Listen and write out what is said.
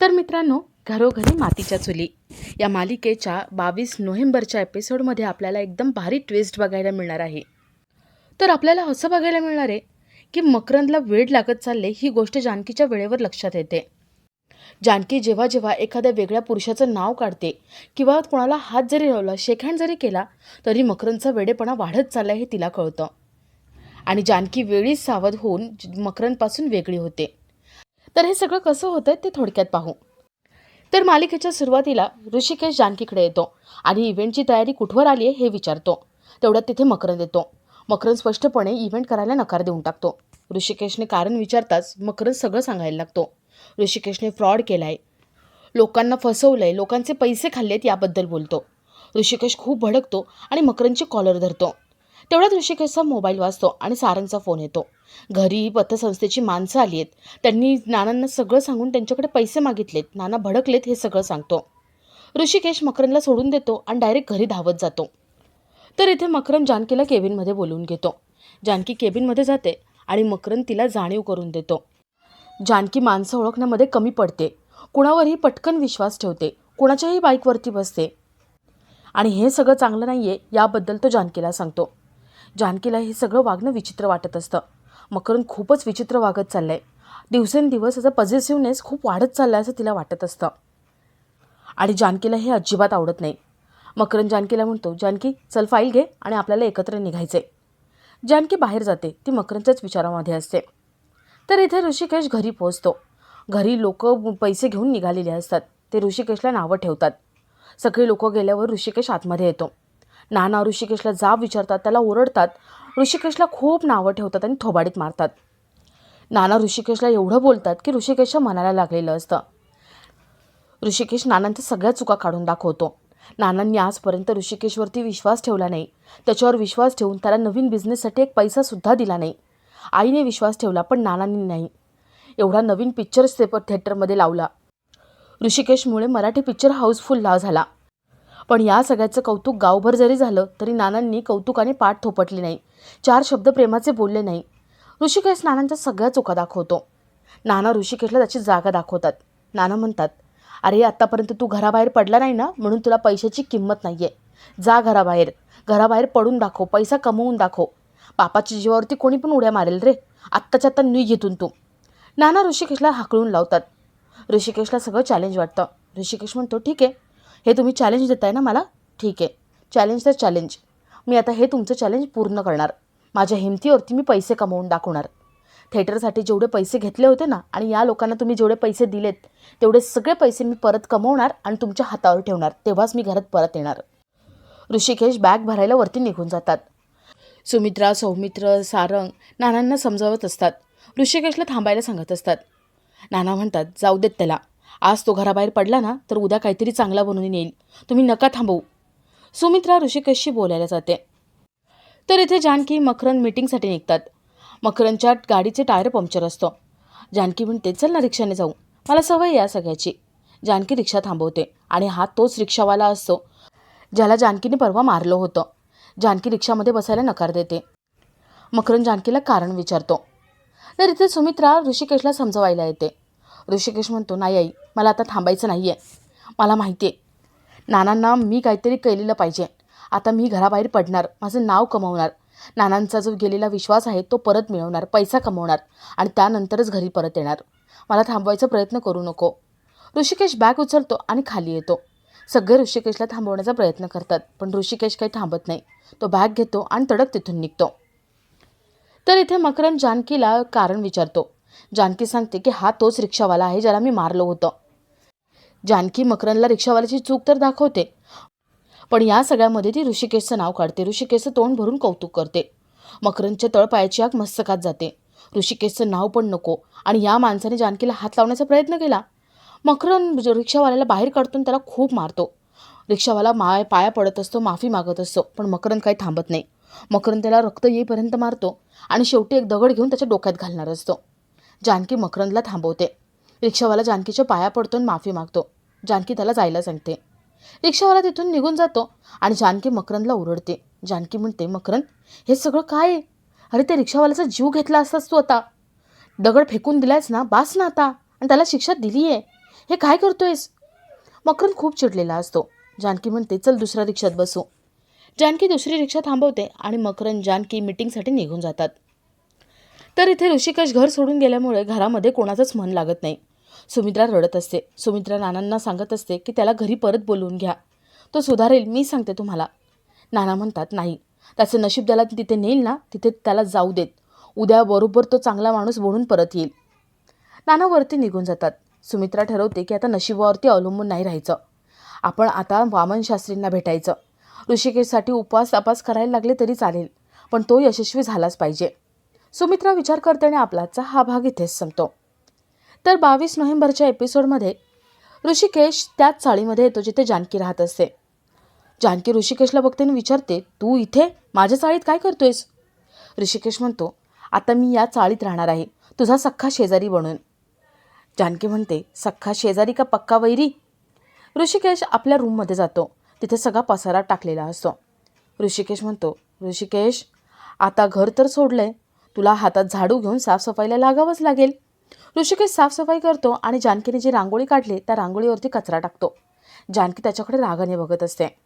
तर मित्रांनो घरोघरी मातीच्या चुली. या मालिकेच्या बावीस नोव्हेंबरच्या एपिसोडमध्ये आपल्याला एकदम भारी ट्विस्ट बघायला मिळणार आहे. तर आपल्याला असं बघायला मिळणार आहे की मकरंदला वेळ लागत चालले ही गोष्ट जानकीच्या वेळेवर लक्षात येते. जानकी जेव्हा जेव्हा एखाद्या वेगळ्या पुरुषाचं नाव काढते किंवा कोणाला हात जरी लावला शेकहँड जरी केला तरी मकरंदचा वेडेपणा वाढत चालला हे तिला कळतं. आणि जानकी वेळीच सावध होऊन मकरंदपासून वेगळी होते. तर हे सगळं कसं होतं ते थोडक्यात पाहू. तर मालिकेच्या सुरुवातीला ऋषिकेश जानकीकडे येतो आणि इव्हेंटची तयारी कुठवर आली आहे हे विचारतो. तेवढ्यात तिथे मकरंद येतो. मकरंद स्पष्टपणे इव्हेंट करायला नकार देऊन टाकतो. ऋषिकेशने कारण विचारताच मकरंद सगळं सांगायला लागतो. ऋषिकेशने फ्रॉड केला आहे लोकांना फसवलं आहे लोकांचे पैसे खाल्लेत याबद्दल बोलतो. ऋषिकेश खूप भडकतो आणि मकरंदची कॉलर धरतो. तेवढ्यात ऋषिकेशचा मोबाईल वाजतो आणि सारंगचा फोन येतो. घरी पतसंस्थेची माणसं आली आहेत त्यांनी नानांना सगळं सांगून त्यांच्याकडे पैसे मागितलेत. नाना भडकलेत हे सगळं सांगतो. ऋषिकेश मकरंदला सोडून देतो आणि डायरेक्ट घरी धावत जातो. तर इथे मकरंद जानकीला केबिनमध्ये बोलवून घेतो. जानकी केबिनमध्ये जाते आणि मकरंद तिला जाणीव करून देतो. जानकी माणसं ओळखण्यामध्ये कमी पडते. कुणावरही पटकन विश्वास ठेवते. कुणाच्याही बाईकवरती बसते. आणि हे सगळं चांगलं नाही आहे याबद्दल तो जानकीला सांगतो. जानकीला हे सगळं वागणं विचित्र वाटत असतं. मकरंद खूपच विचित्र वागत चाललं आहे दिवसेंदिवस त्याचा पॉझिटिव्हनेस खूप वाढत चालला आहे असं तिला वाटत असतं. आणि जानकीला हे अजिबात आवडत नाही. मकरंद जानकीला म्हणतो जानकी चल फाईल घे आणि आपल्याला एकत्र निघायचे जानकी बाहेर जाते. ती मकरंदच्याच विचारामध्ये असते. तर इथे ऋषिकेश घरी पोहोचतो. घरी लोक पैसे घेऊन निघालेले असतात. ते ऋषिकेशला नावं ठेवतात. सगळे लोक गेल्यावर ऋषिकेश आतमध्ये येतो. नाना ऋषिकेशला जाब विचारतात त्याला ओरडतात. ऋषिकेशला खूप नावं ठेवतात आणि थोबाडीत मारतात. नाना ऋषिकेशला एवढं बोलतात की ऋषिकेशच्या मनाला लागलेलं असतं. ऋषिकेश नानांच्या सगळ्या चुका काढून दाखवतो. नानांनी आजपर्यंत ऋषिकेशवरती विश्वास ठेवला नाही. त्याच्यावर विश्वास ठेवून त्याला नवीन बिझनेससाठी एक पैसासुद्धा दिला नाही. आईने विश्वास ठेवला पण नानांनी नाही. एवढा नवीन पिक्चर सेपर थिएटरमध्ये लावला. ऋषिकेशमुळे मराठी पिक्चर हाऊसफुल लाव झाला. पण या सगळ्याचं कौतुक गावभर जरी झालं तरी नानांनी कौतुकाने पाठ थोपटली नाही. चार शब्द प्रेमाचे बोलले नाही. ऋषिकेश नानांच्या सगळ्या चुका दाखवतो. नाना ऋषिकेशला त्याची जागा दाखवतात. नाना म्हणतात अरे आत्तापर्यंत तू घराबाहेर पडला नाही ना म्हणून तुला पैशाची किंमत नाही आहे जा घराबाहेर. घराबाहेर पडून दाखव पैसा कमवून दाखव. बापाची जीवावरती कोणी पण उड्या मारेल रे. आत्ताच्या आत्ता नी घेतून तू. नाना ऋषिकेशला हाकळून लावतात. ऋषिकेशला सगळं चॅलेंज वाटतं. ऋषिकेश म्हणतो ठीक आहे हे तुम्ही चॅलेंज देताय ना मला? ठीक आहे. चॅलेंज तर चॅलेंज मी आता हे तुमचं चॅलेंज पूर्ण करणार. माझ्या हिमतीवरती मी पैसे कमवून दाखवणार. थेटरसाठी जेवढे पैसे घेतले होते ना आणि या लोकांना तुम्ही जेवढे पैसे दिलेत तेवढे सगळे पैसे मी परत कमवणार आणि तुमच्या हातावर ठेवणार. तेव्हाच मी घरात परत येणार. ऋषिकेश बॅग भरायला वरती निघून जातात. सुमित्रा सौमित्र सारंग नानांना समजावत असतात. ऋषिकेशला थांबायला सांगत असतात. नाना म्हणतात जाऊ देत त्याला. आज तो घराबाहेर पडला ना तर उद्या काहीतरी चांगला बनवून येईल. तुम्ही नका थांबवू. सुमित्रा ऋषिकेशशी बोलायला जाते. तर इथे जानकी मखरन मीटिंगसाठी निघतात. मखरनच्या गाडीचे टायर पंक्चर असतो. जानकी म्हणते चल ना रिक्षाने जाऊ. मला सवय या सगळ्याची. जानकी रिक्षा थांबवते आणि हा तोच रिक्षावाला असतो ज्याला जानकीने परवा मारलं होतं. जानकी रिक्षामध्ये बसायला नकार देते. मखरन जानकीला कारण विचारतो. तर इथे सुमित्रा ऋषिकेशला समजवायला येते. ऋषिकेश म्हणतो नाही आई मला आता थांबायचं नाही आहे मला माहिती आहे नानांना मी काहीतरी केलेलं पाहिजे. आता मी घराबाहेर पडणार माझं नाव कमवणार. नानांचा जो गेलेला विश्वास आहे तो परत मिळवणार पैसा कमवणार आणि त्यानंतरच घरी परत येणार. मला थांबवायचा प्रयत्न करू नको. ऋषिकेश बॅग उचलतो आणि खाली येतो. सगळे ऋषिकेशला थांबवण्याचा प्रयत्न करतात पण ऋषिकेश काही थांबत नाही. तो बॅग घेतो आणि तडक तिथून निघतो. तर इथे मकरम जानकीला कारण विचारतो. जानकी सांगते की हा तोच रिक्षावाला आहे ज्याला मी मारलं होतं. जानकी मकरंदला रिक्षावाल्याची चूक तर दाखवते पण या सगळ्यामध्ये ती ऋषिकेशचं नाव काढते. ऋषिकेशचं तोंड भरून कौतुक करते. मकरंदच्या तळपायाची आग मस्तकात जाते. ऋषिकेशचं नाव पण नको आणि या माणसाने जानकीला हात लावण्याचा प्रयत्न केला. मकरंद रिक्षावाल्याला बाहेर काढतो त्याला खूप मारतो. रिक्षावाला माय पाया पडत असतो माफी मागत असतो पण मकरंद काही थांबत नाही. मकरंद त्याला रक्त येईपर्यंत मारतो आणि शेवटी एक दगड घेऊन त्याच्या डोक्यात घालणार असतो. जानकी मकरंदला थांबवते. रिक्षावाला जानकीच्या पाया पडतो आणि माफी मागतो. जानकी त्याला जायला सांगते. रिक्षावाला तिथून निघून जातो आणि जानकी मकरंदला ओरडते. जानकी म्हणते मकरंद हे सगळं काय? आहे? अरे त्या रिक्षावाल्याचा जीव घेतला असतास तू आता. दगड फेकून दिलायस ना बास ना आता. आणि त्याला शिक्षा दिली आहे हे काय करतोयस? मकरंद खूप चिडलेला असतो. जानकी म्हणते चल दुसऱ्या रिक्षात बसू. जानकी दुसरी रिक्षा थांबवते आणि मकरंद जानकी मिटिंगसाठी निघून जातात. तर इथे ऋषिकेश घर सोडून गेल्यामुळे घरामध्ये कोणाचंच मन लागत नाही. सुमित्रा रडत असते. सुमित्रा नानांना सांगत असते की त्याला घरी परत बोलवून घ्या. तो सुधारेल मी सांगते तुम्हाला. नाना म्हणतात नाही. त्याचं नशीब त्याला तिथे नेईल ना तिथे त्याला जाऊ देत. उद्या बरोबर तो चांगला माणूस बोलून परत येईल. नाना वरती निघून जातात. सुमित्रा ठरवते की आता नशिबावरती अवलंबून नाही राहायचं. आपण आता वामन शास्त्रींना भेटायचं. ऋषिकेशसाठी उपवास तपास करायला लागले तरी चालेल पण तो यशस्वी झालाच पाहिजे. सुमित्रा विचार करते आणि आपलाचा हा भाग इथेच संपतो. तर बावीस नोव्हेंबरच्या एपिसोडमध्ये ऋषिकेश त्याच चाळीमध्ये येतो जिथे जानकी राहत असते. जानकी ऋषिकेशला बघते आणि विचारते तू इथे? माझ्या चाळीत काय करतोयस? ऋषिकेश म्हणतो आता मी या चाळीत राहणार आहे. तुझा सख्खा शेजारी बनून. जानकी म्हणते सख्खा शेजारी का पक्का वैरी? ऋषिकेश आपल्या रूममध्ये जातो. तिथे सगळा पसारा टाकलेला असतो. ऋषिकेश म्हणतो ऋषिकेश आता घर तर सोडलं आहे तुला हातात झाडू घेऊन साफसफाईला लागावंच लागेल. ऋषिकेश साफसफाई करतो आणि जानकीने जी रांगोळी काढली त्या रांगोळीवरती कचरा टाकतो. जानकी त्याच्याकडे रागाने बघत असते.